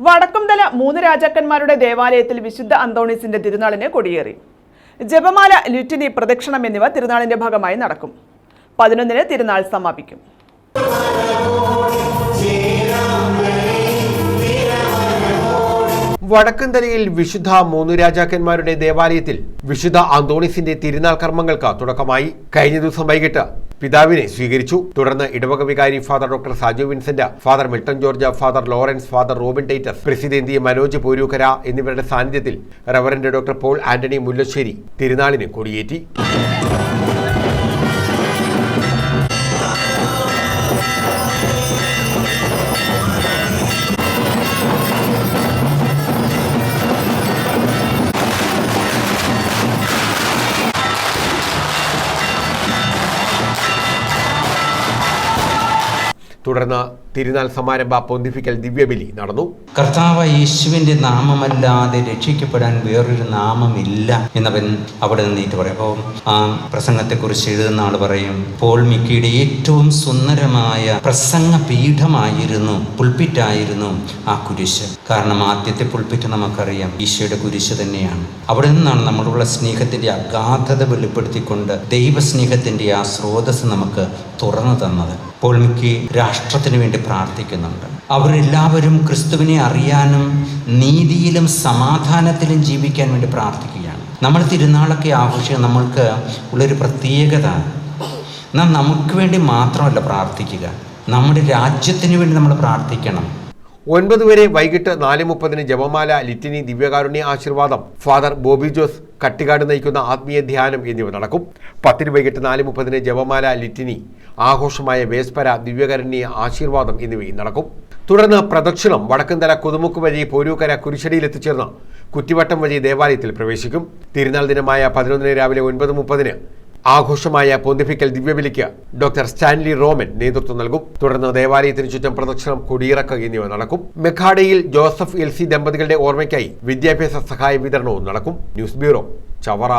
വടക്കുംതല മൂന്ന് രാജാക്കന്മാരുടെ ദേവാലയത്തിൽ വിശുദ്ധ അന്തോണീസിന്റെ തിരുനാളിന് കൊടിയേറി. ജപമാല ലിറ്റിനി പ്രദക്ഷിണം എന്നിവ തിരുനാളിന്റെ ഭാഗമായി നടക്കും. പതിനൊന്നിന് തിരുനാൾ സമാപിക്കും. വടക്കുംതലയിൽ വിശുദ്ധ മൂന്ന് രാജാക്കന്മാരുടെ ദേവാലയത്തിൽ വിശുദ്ധ അന്തോണിസിന്റെ തിരുനാൾ കർമ്മങ്ങൾക്ക് തുടക്കമായി. കഴിഞ്ഞ ദിവസം വൈകിട്ട് പിതാവിനെ സ്വീകരിച്ചു. തുടർന്ന് ഇടവക വികാരി father doctor Saju Vincent father Milton George father Lawrence father Robin Titus president Manoj Porukkara എന്നിവരുടെ സാന്നിധ്യത്തിൽ reverend doctor Paul Antony Mullassery തിരുനാളിന് കൊടിയേറ്റി. തുടർന്ന് തിരുനാൾ സമാരംഭ പൊന്തിഫിക്കൽ ദിവ്യബലി നടന്നു. കർത്താവ് യേശുവിന്റെ നാമമല്ലാതെ രക്ഷിക്കപ്പെടാൻ വേറൊരു നാമമില്ല എന്നവൻ അവിടെ നിന്നിട്ട് പറയും. അപ്പോൾ ആ പ്രസംഗത്തെക്കുറിച്ച് എഴുതുന്ന ആൾ പറയും പോൾ മിക്കിയുടെ ഏറ്റവും സുന്ദരമായ പ്രസംഗ പീഠമായിരുന്നു പുൽപ്പിറ്റായിരുന്നു ആ കുരിശ്. കാരണം ആദ്യത്തെ പുൽപ്പിറ്റ് നമുക്കറിയാം ഈശോയുടെ കുരിശ് തന്നെയാണ്. അവിടെ നിന്നാണ് നമ്മളുള്ള സ്നേഹത്തിന്റെ അഗാധത വെളിപ്പെടുത്തിക്കൊണ്ട് ദൈവസ്നേഹത്തിന്റെ ആ സ്രോതസ് നമുക്ക് തുറന്നു തന്നത്. പോൾ മിക്കി രാഷ്ട്രത്തിന് വേണ്ടി പ്രാർത്ഥിക്കുന്നുണ്ട്. അവരെല്ലാവരും ക്രിസ്തുവിനെ അറിയാനും നീതിയിലും സമാധാനത്തിലും ജീവിക്കാൻ വേണ്ടി പ്രാർത്ഥിക്കുകയാണ്. നമ്മൾ തിരുനാളൊക്കെ ആഘോഷിക്കുക നമ്മൾക്ക് ഉള്ളൊരു പ്രത്യേകത നാം നമുക്ക് വേണ്ടി മാത്രമല്ല പ്രാർത്ഥിക്കുക. നമ്മുടെ രാജ്യത്തിന് വേണ്ടി നമ്മൾ പ്രാർത്ഥിക്കണം. ഒൻപത് വരെ വൈകിട്ട് നാല് മുപ്പതിന് ജപമാല ലിറ്റിനി ദിവ്യകാരുണ്യ ആശീർവാദം ഫാദർ ബോബി ജോസ് കട്ടിക്കാട് നയിക്കുന്ന ആത്മീയ ധ്യാനം എന്നിവ നടക്കും. പത്തിന് വൈകിട്ട് നാല് മുപ്പതിന് ജപമാല ലിറ്റിനി ആഘോഷമായ വേസ്പര ദിവ്യകരണ്യ ആശീർവാദം എന്നിവയും നടക്കും. തുടർന്ന് പ്രദക്ഷിണം വടക്കന്തല കുതുമുക്ക് വഴി പോരൂക്കര കുരിശടിയിൽ എത്തിച്ചേർന്ന് കുറ്റിവട്ടം വഴി ദേവാലയത്തിൽ പ്രവേശിക്കും. തിരുനാൾ ദിനമായ പതിനൊന്നിന് രാവിലെ ഒൻപത് മുപ്പതിന് ആഘോഷമായ പൊന്തിഫിക്കൽ ദിവ്യബലിക്ക് ഡോക്ടർ സ്റ്റാൻലി റോമൻ നേതൃത്വം നൽകും. തുടർന്ന് ദേവാലയത്തിന് ചുറ്റും പ്രദക്ഷിണം കൊടിയിറക്കുക എന്നിവ നടക്കും. മെഖാഡയിൽ ജോസഫ് എൽ സി ദമ്പതികളുടെ ഓർമ്മയ്ക്കായി വിദ്യാഭ്യാസ സഹായ വിതരണവും നടക്കും. News bureau Chavara.